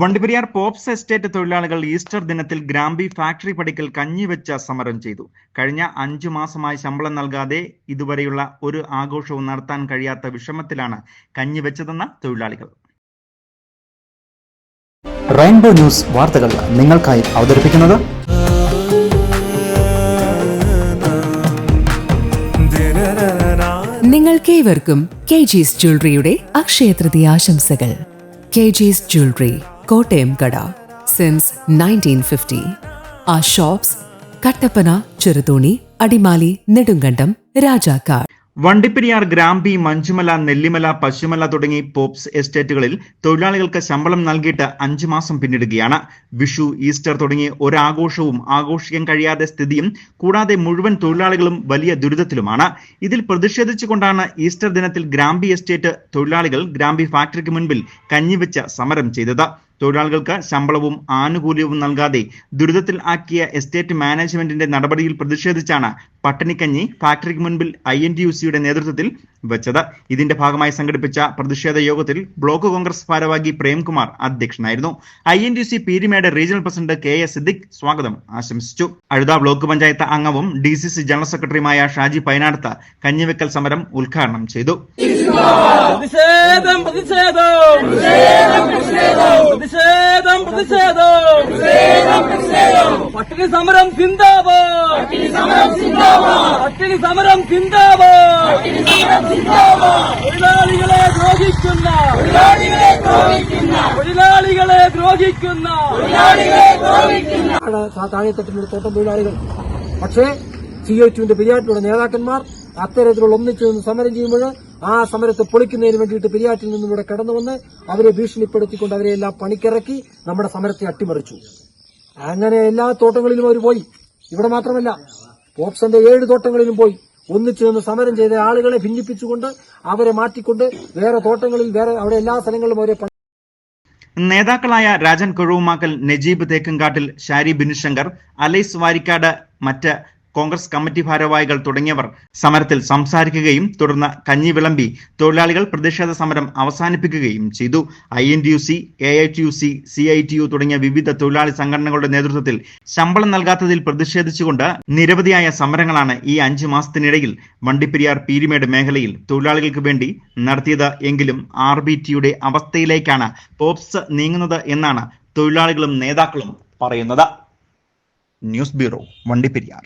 Vandiperiyar pops estate തൊഴിലാളികൾ Easter ദിനത്തിൽ Grambi factory പടിക്കൽ കഞ്ഞിവെച്ച സമരം ചെയ്തു. കഴിഞ്ഞ അഞ്ചു മാസമായി ശമ്പളം നൽകാതെ ഇതുവരെയുള്ള ഒരു ആഘോഷവും നടത്താൻ കഴിയാത്ത വിഷമത്തിലാണ് കഞ്ഞിവെച്ചതെന്ന തൊഴിലാളികൾ. റെയിൻബോ ന്യൂസ് വാർത്തകൾ നിങ്ങൾക്കായി അവതരിപ്പിക്കുന്നത് നിങ്ങൾക്കേവർക്കും കെ ജീസ് ജ്വല്ലറിയുടെ അക്ഷയ തൃതീയ ആശംസകൾ. കെ ജീസ് ജ്വല്ലറി കോട്ടയം കട സിൻസ് നയന്റീൻ ഫിഫ്റ്റി ആ ഷോപ്സ് കട്ടപ്പന ചെറുതോണി അടിമാലി നെടുങ്കണ്ടം രാജാക്കാട്. വണ്ടിപ്പെരിയാർ ഗ്രാമ്പി മഞ്ചുമല നെല്ലിമല പശുമല തുടങ്ങി പോപ്സ് എസ്റ്റേറ്റുകളിൽ തൊഴിലാളികൾക്ക് ശമ്പളം നൽകിയിട്ട് അഞ്ചു മാസം പിന്നിടുകയാണ്. വിഷു ഈസ്റ്റർ തുടങ്ങി ഒരാഘോഷവും ആഘോഷിക്കാൻ കഴിയാതെ സ്ഥിതിയും കൂടാതെ മുഴുവൻ തൊഴിലാളികളും വലിയ ദുരിതത്തിലുമാണ്. ഇതിൽ പ്രതിഷേധിച്ചുകൊണ്ടാണ് ഈസ്റ്റർ ദിനത്തിൽ ഗ്രാമ്പി എസ്റ്റേറ്റ് തൊഴിലാളികൾ ഗ്രാമ്പി ഫാക്ടറിക്ക് മുൻപിൽ കഞ്ഞിവെച്ച സമരം ചെയ്തത്. തൊഴിലാളികൾക്ക് ശമ്പളവും ആനുകൂല്യവും നൽകാതെ ദുരിതത്തിൽ ആക്കിയ എസ്റ്റേറ്റ് മാനേജ്മെന്റിന്റെ നടപടിയിൽ പ്രതിഷേധിച്ചാണ് പട്ടിണിക്കഞ്ഞി ഫാക്ടറിക്ക് മുൻപിൽ ഐ എൻ ടി യു സിയുടെ നേതൃത്വത്തിൽ വെച്ചത്. ഇതിന്റെ ഭാഗമായി സംഘടിപ്പിച്ച പ്രതിഷേധ യോഗത്തിൽ ബ്ലോക്ക് കോൺഗ്രസ് ഭാരവാഹി പ്രേംകുമാർ അധ്യക്ഷനായിരുന്നു. I N T C Peermade regional president K S Siddique സ്വാഗതം ആശംസിച്ചു. അഴുത ബ്ലോക്ക് പഞ്ചായത്ത് അംഗവും ഡി സി സി ജനറൽ സെക്രട്ടറിയുമായ ഷാജി പൈനാടത്ത് കഞ്ഞിവെക്കൽ സമരം ഉദ്ഘാടനം ചെയ്തു. പ്രതിഷേധം പ്രതിഷേധം. പ്രതിഷേധം പ്രതിഷേധം. പട്ടിണി സമരം സിന്ദാബാദ് പട്ടിണി സമരം സിന്ദാബാദ് തൊഴിലാളികളെ ദ്രോഹിക്കുന്ന. തൊഴിലാളികളെ ദ്രോഹിക്കുന്ന. താഴെത്തട്ടിലുള്ള തോട്ടം തൊഴിലാളികൾ. പക്ഷേ സി ഒ ടുവിന്റെ പെരിയാറ്റിലുള്ള നേതാക്കന്മാർ അത്തരത്തിലുള്ള ഒന്നിച്ചു നിന്ന് സമരം ചെയ്യുമ്പോൾ ആ സമരത്തെ പൊളിക്കുന്നതിന് വേണ്ടിയിട്ട് പെരിയാറ്റിൽ നിന്നും ഇവിടെ കടന്നു വന്ന് അവരെ ഭീഷണിപ്പെടുത്തിക്കൊണ്ട് അവരെ എല്ലാം പണിക്കിറക്കി നമ്മുടെ സമരത്തെ അട്ടിമറിച്ചു. അങ്ങനെ എല്ലാ തോട്ടങ്ങളിലും അവർ പോയി. ഇവിടെ മാത്രമല്ല പോപ്സന്റെ ഏഴ് തോട്ടങ്ങളിലും പോയി. ഒന്നിച്ചു നിന്ന് സമരം ചെയ്ത ആളുകളെ ഭിന്നിപ്പിച്ചുകൊണ്ട് അവരെ മാറ്റിക്കൊണ്ട് വേറെ തോട്ടങ്ങളിൽ വേറെ അവിടെ എല്ലാ സ്ഥലങ്ങളിലും അവരെ നേതാക്കളായ രാജൻ കൊഴുവുമാക്കൽ നജീബ് തേക്കങ്കാട്ടിൽ ഷാരി ബിനുശങ്കർ അലൈസ് വാരിക്കാട് മറ്റ് കോൺഗ്രസ് കമ്മിറ്റി ഭാരവാഹികൾ തുടങ്ങിയവർ സമരത്തിൽ സംസാരിക്കുകയും തുടർന്ന് കഞ്ഞി വിളമ്പി തൊഴിലാളികൾ പ്രതിഷേധ സമരം അവസാനിപ്പിക്കുകയും ചെയ്തു. I N T U C A I T U C C I T U തുടങ്ങിയ വിവിധ തൊഴിലാളി സംഘടനകളുടെ നേതൃത്വത്തിൽ ശമ്പളം നൽകാത്തതിൽ പ്രതിഷേധിച്ചുകൊണ്ട് നിരവധിയായ സമരങ്ങളാണ് ഈ അഞ്ചു മാസത്തിനിടയിൽ വണ്ടിപ്പെരിയാർ പീരിമേട് മേഖലയിൽ തൊഴിലാളികൾക്ക് വേണ്ടി നടത്തിയത്. എങ്കിലും ആർ ബി ടിയുടെ അവസ്ഥയിലേക്കാണ് പോപ്സ് നീങ്ങുന്നത് എന്നാണ് തൊഴിലാളികളും നേതാക്കളും പറയുന്നത്. News bureau Vandiperiyar.